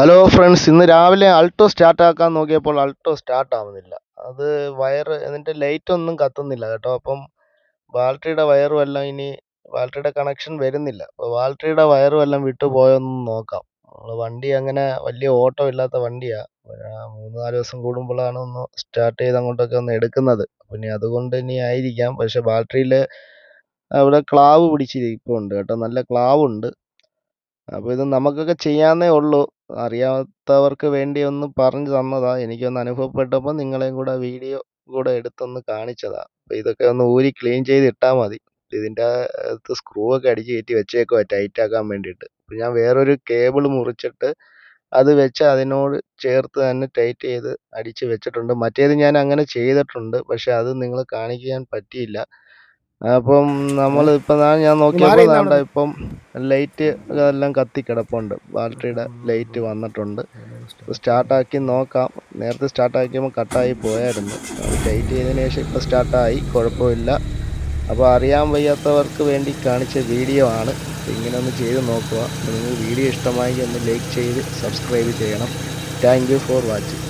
Hello friends ഇന്ന് രാവിലെ Alto start ആക്കാൻ നോക്കിയപ്പോൾ അൾട്ടോ സ്റ്റാർട്ട് ആവുന്നില്ല. അത് വയർ എന്നിട്ട് ലൈറ്റ് ഒന്നും കത്തുന്നില്ല കേട്ടോ. അപ്പം ബാറ്ററിയുടെ വയറും എല്ലാം ഇനി ബാറ്ററിയുടെ കണക്ഷൻ വരുന്നില്ല. അപ്പോൾ ബാറ്ററിയുടെ വയറും എല്ലാം വിട്ടു പോയൊന്ന് നോക്കാം. നമ്മൾ വണ്ടി അങ്ങനെ വലിയ ഓട്ടോ ഇല്ലാത്ത വണ്ടിയാണ് മൂന്ന് നാല് ദിവസം കൂടുമ്പോഴാണ് ഒന്ന് സ്റ്റാർട്ട് ചെയ്ത് അങ്ങോട്ടൊക്കെ ഒന്ന് എടുക്കുന്നത്. പിന്നെ അതുകൊണ്ട് ഇനി ആയിരിക്കാം. പക്ഷേ ബാറ്ററിയിൽ അവിടെ ക്ലാവ് പിടിച്ചിരിപ്പുണ്ട് കേട്ടോ. നല്ല ക്ലാവുണ്ട് അപ്പോൾ ഇത് നമുക്കൊക്കെ ചെയ്യാവുന്നേ ഉള്ളൂ. അറിയാത്തവർക്ക് വേണ്ടി ഒന്ന് പറഞ്ഞു തന്നതാ. എനിക്കൊന്ന് അനുഭവപ്പെട്ടപ്പോൾ നിങ്ങളെയും കൂടെ വീഡിയോ കൂടെ എടുത്തൊന്ന് കാണിച്ചതാ. അപ്പോൾ ഇതൊക്കെ ഒന്ന് ഊരി ക്ലീൻ ചെയ്ത് ഇട്ടാൽ മതി. ഇതിന്റെ അകത്ത് സ്ക്രൂ ഒക്കെ അടിച്ച് കയറ്റി വെച്ചേക്കുവാ ടൈറ്റ് ആക്കാൻ വേണ്ടിയിട്ട്. അപ്പോൾ ഞാൻ വേറൊരു കേബിൾ മുറിച്ചിട്ട് അത് വെച്ച് അതിനോട് ചേർത്ത് തന്നെ ടൈറ്റ് ചെയ്ത് അടിച്ച് വെച്ചിട്ടുണ്ട്. മറ്റേത് ഞാൻ അങ്ങനെ ചെയ്തിട്ടുണ്ട്. പക്ഷേ അത് നിങ്ങൾ കാണിക്കാൻ പറ്റിയില്ല. അപ്പം നമ്മൾ ഇപ്പം ഞാൻ നോക്കിയപ്പോൾ ഇപ്പം ലൈറ്റ് എല്ലാം കത്തി കിടപ്പുണ്ട്. ബാറ്ററിയുടെ ലൈറ്റ് വന്നിട്ടുണ്ട്. സ്റ്റാർട്ടാക്കി നോക്കാം. നേരത്തെ സ്റ്റാർട്ടാക്കിയപ്പോൾ കട്ടായി പോയായിരുന്നു. ലൈറ്റ് ചെയ്തതിന് ശേഷം ഇപ്പോൾ സ്റ്റാർട്ടായി. കുഴപ്പമില്ല. അപ്പോൾ അറിയാൻ വയ്യാത്തവർക്ക് വേണ്ടി കാണിച്ച വീഡിയോ ആണ്. ഇങ്ങനെ ഒന്ന് ചെയ്ത് നോക്കുക. നിങ്ങൾ വീഡിയോ ഇഷ്ടമായെങ്കിൽ ഒന്ന് ലൈക്ക് ചെയ്ത് സബ്സ്ക്രൈബ് ചെയ്യണം. Thank you for watching.